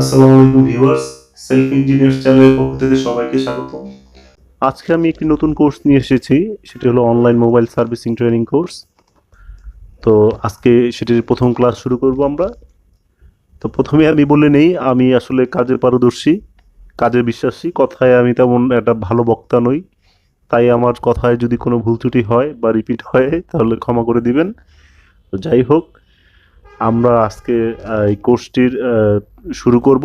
আসসালামু viewers, self engineers চ্যানেলের পক্ষ থেকে সবাইকে স্বাগত। আজকে আমি একটি নতুন কোর্স নিয়ে এসেছি, সেটি হলো online mobile servicing training course. তো আজকে সেটির প্রথম ক্লাস শুরু করব আমরা। তো প্রথমে আমি বলে নেই, আমি আসলে কাজের পারদর্শী কাজে বিশ্বাসী, কথায় আমি তেমন একটা ভালো বক্তা নই। তাই আমার কথায় যদি কোনো ভুল ত্রুটি হয় বা রিপিট হয়, তাহলে ক্ষমা করে দিবেন। তো যাই হোক আমরা আজকে এই কোর্সটির শুরু করব।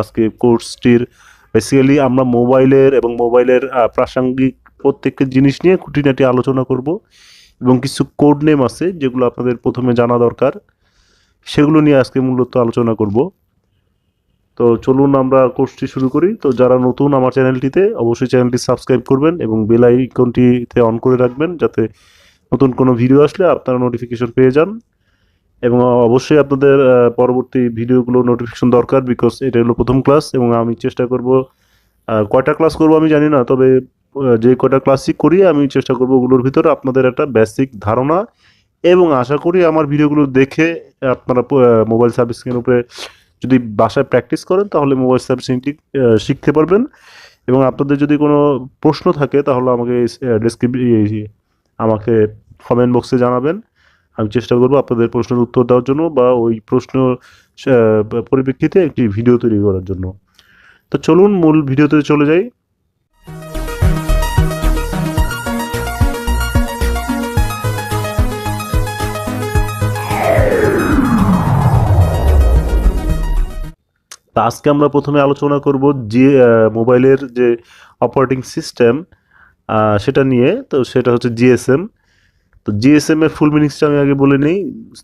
আজকে কোর্সটির বেসিক্যালি আমরা মোবাইলের এবং মোবাইলের প্রাসঙ্গিক প্রত্যেকটা জিনিস নিয়ে খুঁটিনাটি আলোচনা করব এবং কিছু কোড নেম আছে যেগুলো আপনাদের প্রথমে জানা দরকার। সেগুলো নিয়ে আজকে মূলত আলোচনা করব। তো চলুন আমরা কোর্সটি শুরু করি। তো যারা নতুন আমার চ্যানেলটিতে, অবশ্যই চ্যানেলটি সাবস্ক্রাইব করবেন এবং বেল আইকনটিতে অন করে রাখবেন যাতে নতুন কোনো ভিডিও আসলে আপনারা নোটিফিকেশন পেয়ে যান। এবং অবশ্যই আপনাদের পরবর্তী ভিডিওগুলো নোটিফিকেশন দরকার বিকজ এটা হলো প্রথম ক্লাস এবং আমি চেষ্টা করব কয়টা ক্লাস করব আমি জানি না, তবে যে কয়টা ক্লাসই করি আমি চেষ্টা করব ওগুলোর ভিতরে আপনাদের একটা বেসিক ধারণা এবং আশা করি আমার ভিডিওগুলো দেখে আপনারা মোবাইল সার্ভিসিংয়ের উপরে যদি বাসায় প্র্যাকটিস করেন তাহলে মোবাইল সার্ভিসিংটি শিখতে পারবেন এবং আপনাদের যদি কোনো প্রশ্ন থাকে তাহলে আমাকে ডেসক্রিপ আমাকে কমেন্ট বক্সে জানাবেন। আমি চেষ্টা করব আপনাদের প্রশ্নের উত্তর দেওয়ার জন্য বা ওই প্রশ্ন পরিপ্রেক্ষিতে একটি ভিডিও তৈরি করার জন্য। তো চলুন মূল ভিডিওতে চলে যাই। তা আজকে আমরা প্রথমে আলোচনা করব যে মোবাইলের যে অপারেটিং সিস্টেম সেটা নিয়ে। তো সেটা হচ্ছে জিএসএম তো জিএসএম এর ফুল মিনিংসটা আমি আগে বলে নিই।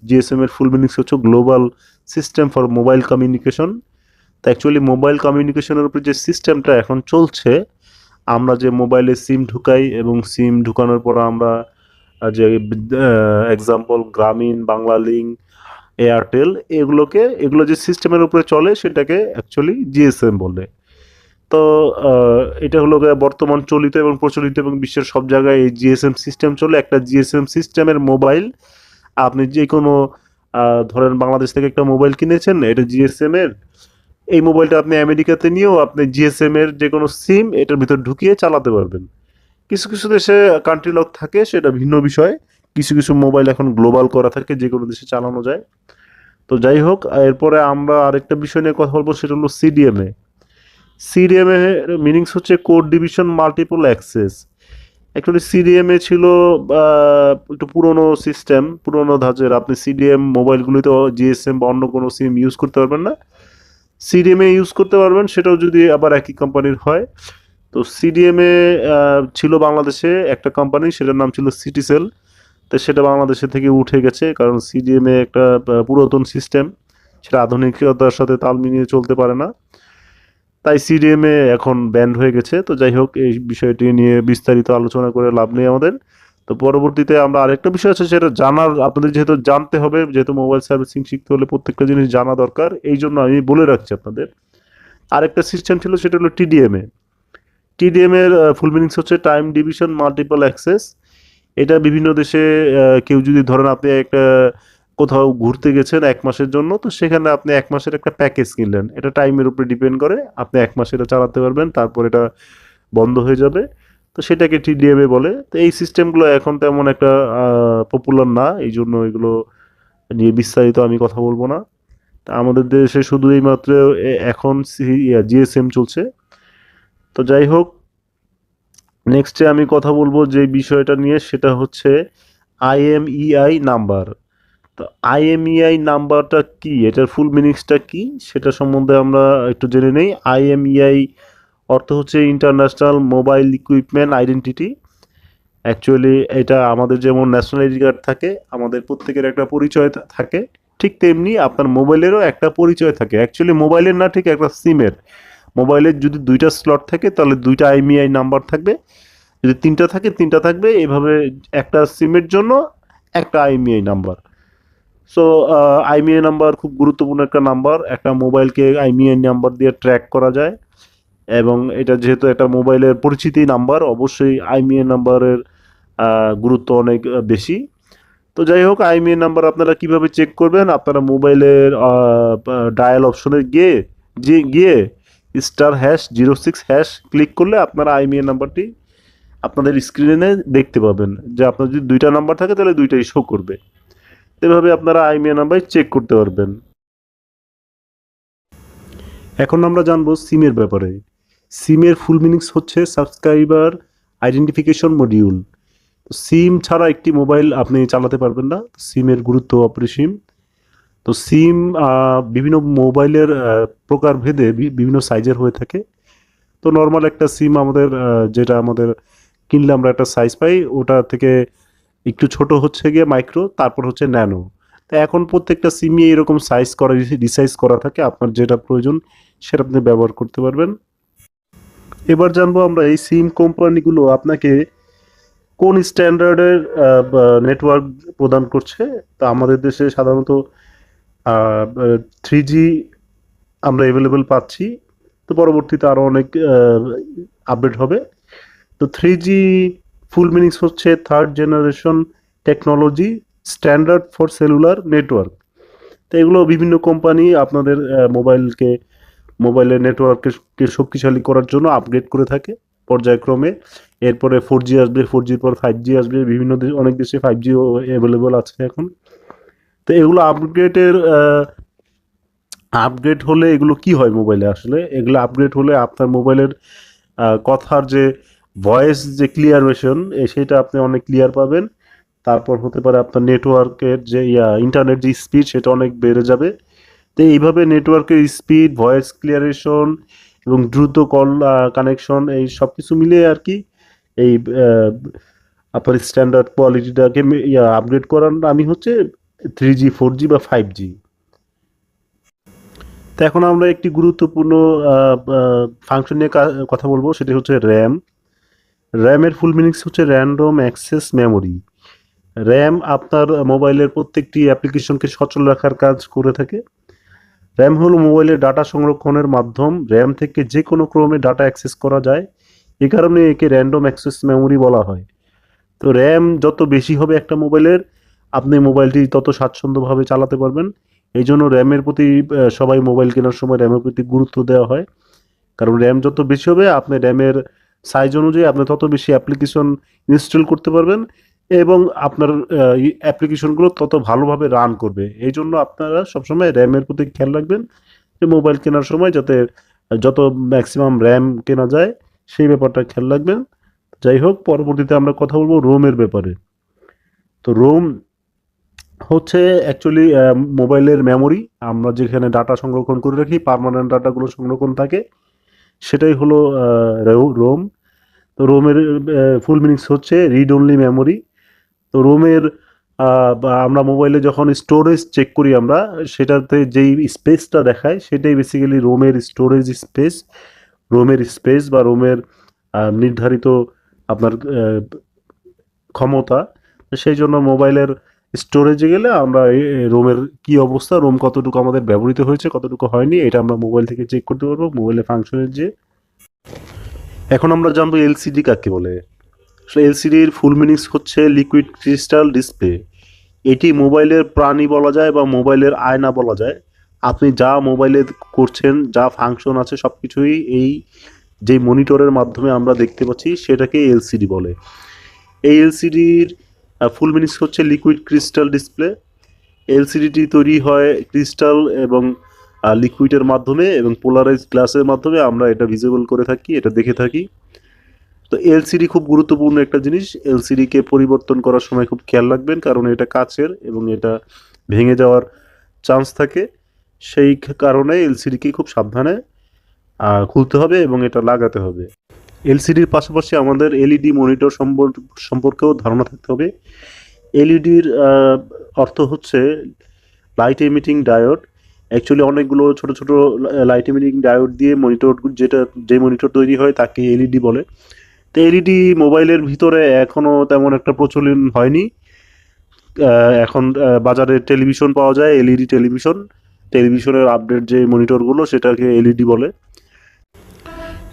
জিএসএম এর ফুল মিনিংস হচ্ছে global system for mobile communication তো অ্যাকচুয়ালি মোবাইল কমিউনিকেশনের উপর যে সিস্টেমটা এখন চলছে, আমরা যে মোবাইলে সিম ঢুকাই এবং সিম ঢুকানোর পর আমরা যে এক্সাম্পল গ্রামীণ বাংলা লিঙ্ক এয়ারটেল এগুলোকে, এগুলো যে সিস্টেমের উপরে চলে, সেটাকে অ্যাকচুয়ালি জিএসএম বলে। তো এটা হলো বর্তমান চলিত এবং প্রচলিত এবং বিশ্বের সব জায়গায় এই জিএসএম সিস্টেম চলে। একটা জিএসএম সিস্টেমের মোবাইল আপনি যে কোনো ধরেন বাংলাদেশ থেকে একটা মোবাইল কিনেছেন, এটা জিএসএম এর। এই মোবাইলটা আপনি আমেরিকাতে নিয়েও আপনি জিএসএম এর যে কোনো সিম এটার ভিতর ঢুকিয়ে চালাতে পারবেন। কিছু কিছু দেশে কান্ট্রি লক থাকে, সেটা ভিন্ন বিষয়। কিছু কিছু মোবাইল এখন গ্লোবাল করা থাকে যে কোনো দেশে চালানো যায়। তো যাই হোক, এরপরে আমরা আরেকটা বিষয় নিয়ে কথা বলব, সেটা হলো সিডিএমএ সিডিএমএ মিনিংস হচ্ছে code division multiple access. Actually CDMA ছিল একটু পুরনো সিস্টেম পুরনো ধাঁচের। আপনি সিডিএম মোবাইলগুলিতে জিএসএম বা অন্য কোনো সিম ইউজ করতে পারবেন না। সিডিএমএ ইউজ করতে পারবেন, সেটাও যদি আবার একই কোম্পানির হয়। তো সিডিএমএ ছিল বাংলাদেশে একটা কোম্পানি সেটার নাম ছিল সিটিসেল তো সেটা বাংলাদেশে থেকে উঠে গেছে, কারণ সিডিএমএ একটা পুরাতন সিস্টেম সেটা আধুনিকতার সাথে তাল মিলিয়ে চলতে পারে না। তাই সিডিএমএ এখন ব্যান্ড হয়ে গেছে। তো যাই হোক, এই বিষয়টি নিয়ে বিস্তারিত আলোচনা করে লাভ নেই আমাদের। তো পরবর্তীতে আমরা আরেকটা বিষয় আছে, সেটা জানার, আপনাদের যেহেতু জানতে হবে, যেহেতু মোবাইল সার্ভিসিং শিখতে হলে প্রত্যেকটা জিনিস জানা দরকার, এই জন্য আমি বলে রাখছি আপনাদের। আরেকটা সিস্টেম ছিল, সেটা হলো টিডিএমএ টিডিএম এর ফুল মিনিংস হচ্ছে টাইম ডিভিশন মাল্টিপল অ্যাক্সেস এটা বিভিন্ন দেশে কেউ যদি ধরেন আপনি একটা কোথাও ঘুরতে গেছেন এক মাসের জন্য, তো সেখানে আপনি এক মাসের একটা প্যাকেজ কিনলেন। এটা টাইমের উপরে ডিপেন্ড করে, আপনি এক মাস এটা চালাতে পারবেন, তারপর এটা বন্ধ হয়ে যাবে। তো সেটাকে টিডিএমএ বলে, তো এই সিস্টেমগুলো এখন তেমন একটা পপুলার না, এই জন্য এগুলো নিয়ে বিস্তারিত আমি কথা বলব না। তা আমাদের দেশে শুধু এই মাত্র এখন জিএসএম চলছে। তো যাই হোক নেক্সটে আমি কথা বলব যে বিষয়টা নিয়ে, সেটা হচ্ছে আইএমইআই নাম্বার তো আইএমইআই নাম্বারটা কি? এটার ফুল মিনিংসটা কি? সেটা সম্বন্ধে আমরা একটু জেনে নেই। আইএমইআই অর্থ হচ্ছে international mobile equipment identity actually এটা আমাদের যেমন ন্যাশনাল আইডি কার্ড থাকে, আমাদের প্রত্যেকের একটা পরিচয় থাকে। ঠিক তেমনি আপনার মোবাইলেরও একটা পরিচয় থাকে। অ্যাকচুয়ালি মোবাইলের না ঠিক একটা সিমের মোবাইলের যদি দুইটা স্লট থাকে, তাহলে দুইটা আইএমইআই নাম্বার থাকবে। যদি তিনটা থাকে, তিনটা থাকবে। এভাবে একটা সিমের জন্য একটা IMEI number so IMEI number খুব গুরুত্বপূর্ণ একটা নাম্বার একটা মোবাইলকে আইএমইআই নাম্বার দিয়ে ট্র্যাক করা যায়। এবং এটা যেহেতু একটা মোবাইলের পরিচিতি নাম্বার অবশ্যই আইএমইআই নাম্বারের গুরুত্ব অনেক বেশি। তো যাই হোক আইএমইআই নাম্বার আপনারা কীভাবে চেক করবেন? আপনারা মোবাইলের ডায়াল অপশনে গিয়ে, যে, গিয়ে star hash zero six hash click করলে আপনারা আইমিএ নাম্বারটি আপনাদের স্ক্রিনে দেখতে পাবেন। যে আপনার যদি দুইটা নাম্বার থাকে, তাহলে দুইটাই শো করবে। এভাবে আপনারা আইমিএ নাম্বার চেক করতে পারবেন। এখন আমরা জানব সিমের ব্যাপারে। সিমের ফুল মিনিংস হচ্ছে সাবস্ক্রাইবার আইডেন্টিফিকেশন মডিউল সিম ছাড়া একটি মোবাইল আপনি চালাতে পারবেন না সিমের গুরুত্ব অপরিসীম। তো সিম বিভিন্ন মোবাইলের প্রকার ভেদে বিভিন্ন সাইজের হয়ে থাকে। তো নর্মাল একটা সিম আমাদের যেটা আমাদের কিনলে আমরা একটা সাইজ পাই, ওটা থেকে একটু ছোট হচ্ছে গিয়ে মাইক্রো তারপর হচ্ছে ন্যানো তো এখন প্রত্যেকটা সিমই এরকম সাইজ করা রিসাইজ করা থাকে, আপনার যেটা প্রয়োজন সেটা আপনি ব্যবহার করতে পারবেন। এবার জানব আমরা এই সিম কোম্পানিগুলো আপনাকে কোন স্ট্যান্ডার্ডের নেটওয়ার্ক প্রদান করছে? তা আমাদের দেশে সাধারণত থ্রি জি আমরা অ্যাভেলেবেল পাচ্ছি। তো পরবর্তীতে আরও অনেক আপডেট হবে। তো থ্রি জি ফুল মিনিংস হচ্ছে third generation technology standard for cellular network তো এগুলো বিভিন্ন কোম্পানি আপনাদের মোবাইলকে মোবাইলের নেটওয়ার্ককে শক্তিশালী করার জন্য আপগ্রেড করে থাকে পর্যায়ক্রমে। এরপরে ফোর জি আসবে ফোর জির পর ফাইভ জি আসবে, বিভিন্ন দেশ অনেক দেশে ফাইভ জিও অ্যাভেলেবল আছে এখন। তো এগুলো আপগ্রেডের আপগ্রেড হলে এগুলো কি হয় মোবাইলে আসলে? এগুলো আপগ্রেড হলে আপনার মোবাইলের কথার যে ভয়েস যে ক্লিয়ার ক্লিয়ারেশন সেটা আপনি অনেক ক্লিয়ার পাবেন। তারপর হতে পারে আপনার নেটওয়ার্কের যে ইয়া ইন্টারনেট যে স্পিড সেটা অনেক বেড়ে যাবে। তো এইভাবে নেটওয়ার্কের স্পিড ভয়েস ক্লিয়ারেশন এবং দ্রুত কল কানেকশন এই সব কিছু মিলিয়ে আর কি এই আপনার স্ট্যান্ডার্ড কোয়ালিটিটাকে আপগ্রেড করার আমি হচ্ছে থ্রি জি ফোর জি বা ফাইভ জি তো এখন আমরা একটি গুরুত্বপূর্ণ ফাংশন নিয়ে কথা বলব, সেটি হচ্ছে র্যাম র্যামের ফুল মিনিংস হচ্ছে র্যান্ডম অ্যাক্সেস মেমোরি র্যাম আপনার মোবাইলের প্রত্যেকটি অ্যাপ্লিকেশনকে সচল রাখার কাজ করে থাকে। র্যাম হলো মোবাইলের ডাটা সংরক্ষণের মাধ্যম। র্যাম থেকে যে কোনো ক্রমে ডাটা অ্যাক্সেস করা যায়। এ কারণে একে র্যান্ডম অ্যাক্সেস মেমোরি বলা হয়। তো র্যাম যত বেশি হবে একটা মোবাইলের, আপনি মোবাইলটি তত স্বাচ্ছন্দ্যভাবে চালাতে পারবেন। এই জন্য র্যামের প্রতি সবাই মোবাইল কেনার সময় র্যামের প্রতি গুরুত্ব দেওয়া হয়। কারণ র্যাম যত বেশি হবে, আপনি র্যামের সাইজ অনুযায়ী আপনি তত বেশি অ্যাপ্লিকেশন ইনস্টল করতে পারবেন এবং আপনার অ্যাপ্লিকেশনগুলো তত ভালোভাবে রান করবে। এই জন্য আপনারা সবসময় র্যামের প্রতি খেয়াল রাখবেন যে মোবাইল কেনার সময় যাতে, যত ম্যাক্সিমাম র্যাম কেনা যায় সেই ব্যাপারটা খেয়াল রাখবেন। যাই হোক, পরবর্তীতে আমরা কথা বলব রোমের ব্যাপারে। তো রোম হচ্ছে অ্যাকচুয়ালি মোবাইলের মেমোরি আমরা যেখানে ডাটা সংরক্ষণ করে রাখি পার্মানেন্ট ডাটাগুলো সংরক্ষণ থাকে। সেটাই হলো রোম। তো রোমের ফুল মিনিংস হচ্ছে রিড অনলি মেমোরি তো রোমের আমরা মোবাইলে যখন স্টোরেজ চেক করি আমরা, সেটাতে যেই স্পেসটা দেখায়, সেটাই বেসিক্যালি রোমের স্টোরেজ স্পেস রোমের স্পেস বা রোমের নির্ধারিত আপনার ক্ষমতা। সেই জন্য মোবাইলের স্টোরেজে গেলে আমরা রোমের কি অবস্থা, রোম কতটুকু আমাদের ব্যবহৃত হয়েছে, কতটুকু হয়নি, এটা আমরা মোবাইল থেকে চেক করতে পারব মোবাইলের ফাংশনের যে। এখন আমরা জানব এলসিডি কাকে বলে। আসলে এলসিডির ফুল মিনিংস হচ্ছে লিকুইড ক্রিস্টাল ডিসপ্লে এটি মোবাইলের প্রাণী বলা যায় বা মোবাইলের আয়না বলা যায়। আপনি যা মোবাইলে করছেন, যা ফাংশন আছে সব কিছুই এই যে মনিটরের মাধ্যমে আমরা দেখতে পাচ্ছি, সেটাকে এলসিডি বলে। এই এলসিডির ফুল মিনিস হচ্ছে লিকুইড ক্রিস্টাল ডিসপ্লে এলসিডিটি তৈরি হয় ক্রিস্টাল এবং লিকুইডের মাধ্যমে এবং পোলারাইজ গ্লাসের মাধ্যমে। আমরা এটা ভিজিবল করে থাকি, এটা দেখে থাকি। তো এলসিডি খুব গুরুত্বপূর্ণ একটা জিনিস। এলসিডিকে পরিবর্তন করার সময় খুব খেয়াল রাখবেন, কারণ এটা কাচের এবং এটা ভেঙে যাওয়ার চান্স থাকে। সেই কারণে এলসিডিকে খুব সাবধানে খুলতে হবে এবং এটা লাগাতে হবে। এলসিডির পাশাপাশি আমাদের এলইডি মনিটর সম্পর্কেও ধারণা থাকতে হবে। এলইডির অর্থ হচ্ছে লাইট এমিটিং ডায়োড অ্যাকচুয়ালি অনেকগুলো ছোট ছোট লাইট এমিটিং ডায়োড দিয়ে মনিটর যেটা, যে মনিটর তৈরি হয় তাকে এলইডি বলে। তো এলইডি মোবাইলের ভিতরে এখনও তেমন একটা প্রচলন হয়নি। এখন বাজারে টেলিভিশন পাওয়া যায়, এলইডি টেলিভিশন। টেলিভিশনের আপডেট যে মনিটরগুলো সেটাকে এলইডি বলে।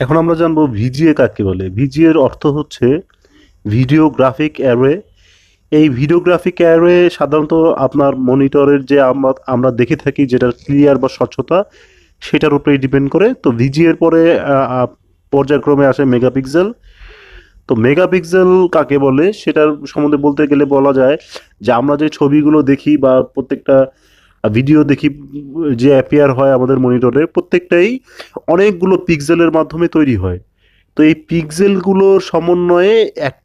এখন আমরা জানব ভিজিএ কাকে বলে। ভিজিএ এর অর্থ হচ্ছে ভিডিওগ্রাফিক অ্যারে এই ভিডিওগ্রাফিক অ্যারে সাধারণত আপনার মনিটরের যে আমরা দেখে থাকি যেটা ক্লিয়ার বা স্বচ্ছতা, সেটার উপরেই ডিপেন্ড করে। তো ভিজি এর পরে পর্যায়ক্রমে আসে মেগাপিক্সেল। তো মেগাপিক্সেল কাকে বলে? সেটার সম্বন্ধে বলতে গেলে বলা যায় যে আমরা যে ছবিগুলো দেখি বা প্রত্যেকটা ভিডিও দেখি, যে অ্যাপিয়ার হয় আমাদের মনিটরে প্রত্যেকটাই অনেকগুলো পিক্সেলের মাধ্যমে তৈরি হয়। তো এই পিক্সেলগুলোর সমন্বয়ে এক,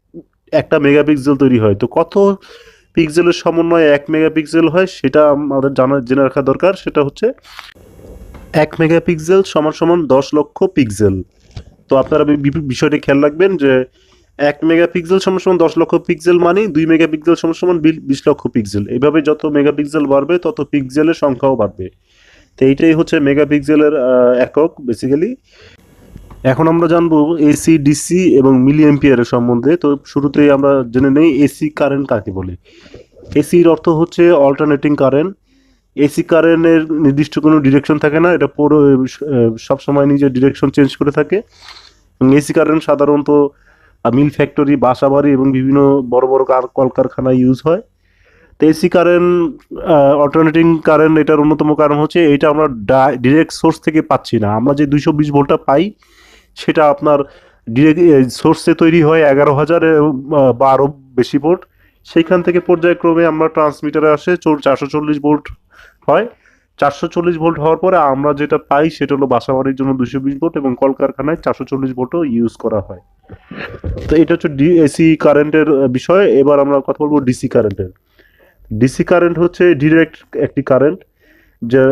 একটা মেগাপিক্সেল তৈরি হয়। তো কত পিক্সেলের সমন্বয়ে এক মেগাপিক্সেল হয়, সেটা আমাদের জানা, জেনে রাখা দরকার। সেটা হচ্ছে এক মেগাপিক্সেল সমান সমান দশ লক্ষ পিক্সেল তো আপনারা বিষয়টি খেয়াল রাখবেন যে এক মেগাপিক্সেল সমান সমান দশ লক্ষ পিক্সেল মানে দুই মেগাপিক্সেল সমান সমান বিশ লক্ষ পিক্সেল। এইভাবে যত মেগাপিক্সেল বাড়বে, তত পিক্সেলের সংখ্যাও বাড়বে। তো এইটাই হচ্ছে মেগাপিক্সেলের একক বেসিক্যালি এখন আমরা জানব এসি ডিসি এবং মিলি এম্পিয়ারের সম্বন্ধে। তো শুরুতেই আমরা জেনে নেই এসি কারেন্ট কাকে বলে। এসির অর্থ হচ্ছে অল্টারনেটিং কারেন্ট এসি কারেন্টের নির্দিষ্ট কোনো ডিরেকশন থাকে না। এটা পুরো সবসময় নিজের ডিরেকশন চেঞ্জ করে থাকে। এসি কারেন্ট সাধারণত মিল ফ্যাক্টরি বাসা বাড়ি এবং বিভিন্ন বড় বড় কার কলকারখানায় ইউজ হয়। তো এসি কারেন্ট অল্টারনেটিং কারেন্ট এটার অন্যতম কারণ হচ্ছে এটা আমরা ডিরেক্ট সোর্স থেকে পাচ্ছি না। আমরা যে দুইশো বিশ ভোল্টটা পাই, সেটা আপনার ডিরেক্ট সোর্সে তৈরি হয় এগারো হাজার বা আরও বেশি ভোল্ট। সেইখান থেকে পর্যায়ক্রমে আমরা ট্রান্সমিটারে আসে চারশো চল্লিশ ভোল্ট হয়। চারশো চল্লিশ ভোল্ট হওয়ার পরে আমরা যেটা পাই সেটা হলো বাসাবাড়ির জন্য দুশো বিশ ভোল্ট এবং কলকারখানায় চারশো চল্লিশ ভোল্টও ইউজ করা হয়। তো এটা হচ্ছে ডিএসি কারেন্টের বিষয়। এবার আমরা কথা বলব ডিসি কারেন্টের ডিসি কারেন্ট হচ্ছে ডিরেক্ট একটি কারেন্ট যে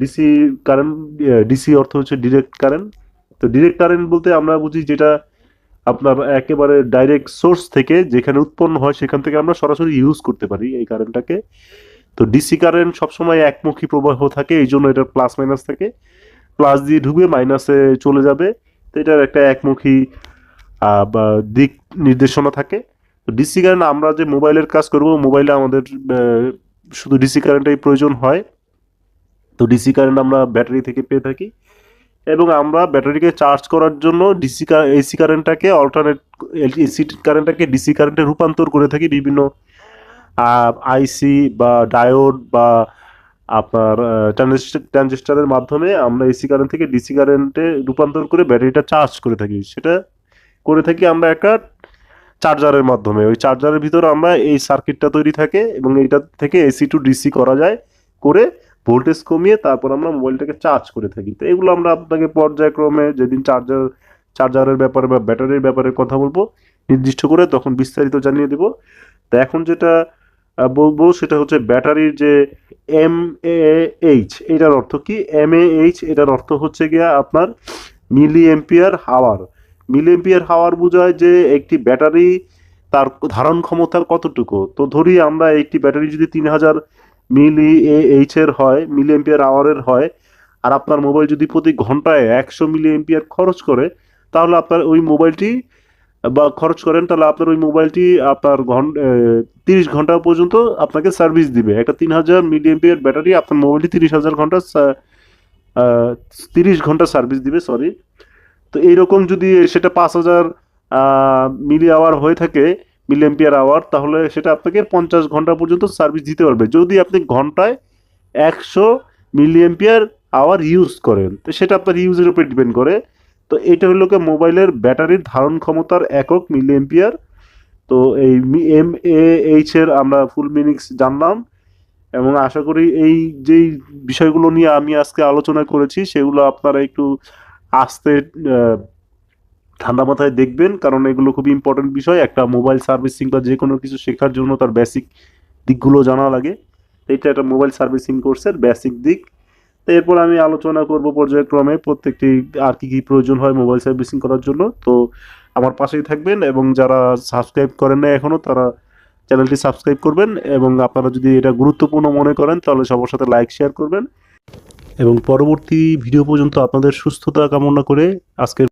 ডিসি কারেন্ট ডিসি অর্থ হচ্ছে ডিরেক্ট কারেন্ট তো ডিরেক্ট কারেন্ট বলতে আমরা বুঝি যেটা আপনার একেবারে ডাইরেক্ট সোর্স থেকে যেখানে উৎপন্ন হয় সেখান থেকে আমরা সরাসরি ইউজ করতে পারি এই কারেন্টটাকে তো ডিসি কারেন্ট সবসময় একমুখী প্রবাহ থাকে, এই জন্য এটার প্লাস মাইনাস থাকে। প্লাস দিয়ে ঢুকবে মাইনাসে চলে যাবে। তো এটার একটা একমুখী বা, দিক নির্দেশনা থাকে। তো ডিসি কারেন্ট আমরা যে মোবাইলের কাজ করব মোবাইলে আমাদের শুধু ডিসি কারেন্টেই প্রয়োজন হয়। তো ডিসি কারেন্ট আমরা ব্যাটারি থেকে পেয়ে থাকি। এবং আমরা ব্যাটারিকে চার্জ করার জন্য ডিসি এসি কারেন্টটাকে অল্টারনেট এসি কারেন্টটাকে ডিসি কারেন্টে রূপান্তর করে থাকি বিভিন্ন আইসি বা ডায়োড বা আপনার ট্রানজিস্টারের মাধ্যমে আমরা এসি কারেন্ট থেকে ডিসি কারেন্টে রূপান্তর করে ব্যাটারিটা চার্জ করে থাকি। সেটা করে থাকি আমরা একটা চার্জারের মাধ্যমে। ওই চার্জারের ভিতরে আমরা এই সার্কিটটা তৈরি থাকে এবং এইটা থেকে এসি টু ডিসি করা যায় করে ভোল্টেজ কমিয়ে তারপর আমরা মোবাইলটাকে চার্জ করে থাকি। তো এগুলো আমরা আপনাকে পর্যায়ক্রমে যেদিন চার্জার চার্জারের ব্যাপারে বা ব্যাটারির ব্যাপারে কথা বলব, নির্দিষ্ট করে তখন বিস্তারিত জানিয়ে দেব। তো এখন যেটা বলব সেটা হচ্ছে ব্যাটারির যে এম এ এইচ এটার অর্থ কি? এম এ এইচ এটার অর্থ হচ্ছে গিয়া আপনার মিলি এম্পিয়ার হাওয়ার। মিলি এম্পিয়ার হাওয়ার বোঝায় যে একটি ব্যাটারি তার ধারণ ক্ষমতার কতটুকু? তো ধরি আমরা একটি ব্যাটারি যদি তিন হাজার মিলি এইচ এর হয় মিলি এম্পিয়ার আওয়ারের হয়, আর আপনার মোবাইল যদি প্রতি ঘন্টায় একশো মিলি এম্পিয়ার খরচ করে, তাহলে আপনার ওই মোবাইলটি বা খরচ করেন, তাহলে আপনার ওই মোবাইলটি আপনার তিরিশ ঘণ্টা পর্যন্ত আপনাকে সার্ভিস দিবে। একটা তিন হাজার মিলি এম্পিয়ার ব্যাটারি আপনার মোবাইলটি তিরিশ হাজার ঘণ্টা তিরিশ ঘণ্টা সার্ভিস দিবে সরি তো এইরকম যদি সেটা পাঁচ হাজার মিলি আওয়ার হয়ে থাকে মিলি এম্পিয়ার আওয়ার তাহলে সেটা আপনাকে পঞ্চাশ ঘণ্টা পর্যন্ত সার্ভিস দিতে পারবে। যদি আপনি ঘন্টায় একশো মিলি এম্পিয়ার আওয়ার ইউজ করেন, তো সেটা আপনার ইউজের উপর ডিপেন্ড করে। তো এটা হলো কি মোবাইলের ব্যাটারির ধারণ ক্ষমতার একক মিলি এম্পিয়ার তো এই এম, এ, এইচ এর আমরা ফুল মিনিংস জানলাম এবং আশা করি এই যেই বিষয়গুলো নিয়ে আমি আজকে আলোচনা করেছি সেগুলো আপনারা একটু আস্তে ঠান্ডা মাথায় দেখবেন কারণ এগুলো খুবই ইম্পর্টেন্ট বিষয়। একটা মোবাইল সার্ভিসিং বা যে কোনো কিছু শেখার জন্য তার বেসিক দিকগুলো জানা লাগে। এটা একটা মোবাইল সার্ভিসিং কোর্সের বেসিক দিক। তো এরপর আমি আলোচনা করব পর্যায়ক্রমে প্রত্যেকটি আর কি কি প্রয়োজন হয় মোবাইল সার্ভিসিং করার জন্য। তো আমার পাশেই থাকবেন এবং যারা সাবস্ক্রাইব করেন না এখনও তারা চ্যানেলটি সাবস্ক্রাইব করবেন এবং আপনারা যদি এটা গুরুত্বপূর্ণ মনে করেন, তাহলে সবার সাথে লাইক, শেয়ার করবেন। এবং পরবর্তী ভিডিও পর্যন্ত আপনাদের সুস্থতা কামনা করে আজকের